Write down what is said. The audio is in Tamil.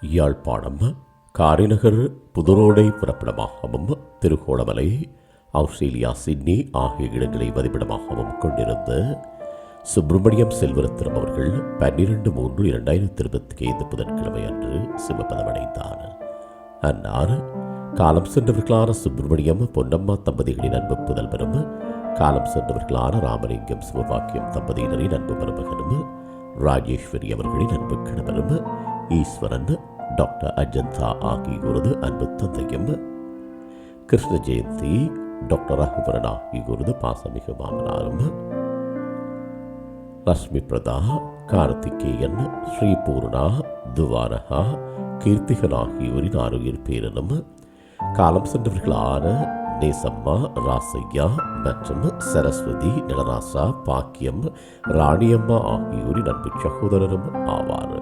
யாழ்ப்பாணம் காரிநகர் புதுரோடை புறப்படமாகவும் திருகோணமலை ஆஸ்திரேலியா சிட்னி ஆகிய இடங்களை வதிப்பிடமாகவும் கொண்டிருந்த சுப்பிரமணியம் செல்வரத்தினம் அவர்கள் பன்னிரண்டு மூன்று இரண்டாயிரத்தி இருபத்தி ஐந்து புதன்கிழமை அன்று சிவபதமடைந்தார். அன்னார் காலம் சென்றவர்களான சுப்பிரமணியம் பொன்னம்மா தம்பதிகளின் அன்பு புதல்வரும் காலம் சென்றவர்களான ராமலிங்கம் சிவபாக்கியம் தம்பதியினரின் அன்பு மருமகனும் ராஜேஸ்வரி அவர்களின் அன்பு கணவரும் ஈஸ்வரன் டாக்டர் அஜந்தா ஆகியோரது அன்பு தந்தையும் கிருஷ்ண ஜெயந்தி டாக்டர் ரகுபரன் ஆகியோரது பாசமிகு மாமனாரும் லக்ஷ்மி பிரதா கார்த்திகேயன் ஸ்ரீபூர்ணா துவாரகா கீர்த்திகன் ஆகியோரின் ஆரோக்கியர் பேரனும் காலம் சென்றவர்களான நேசம்மா ராசையா மற்றும் சரஸ்வதி நிலராசா பாக்கியம் ராணியம்மா ஆகியோரின் அன்பு சகோதரரும் ஆவார்.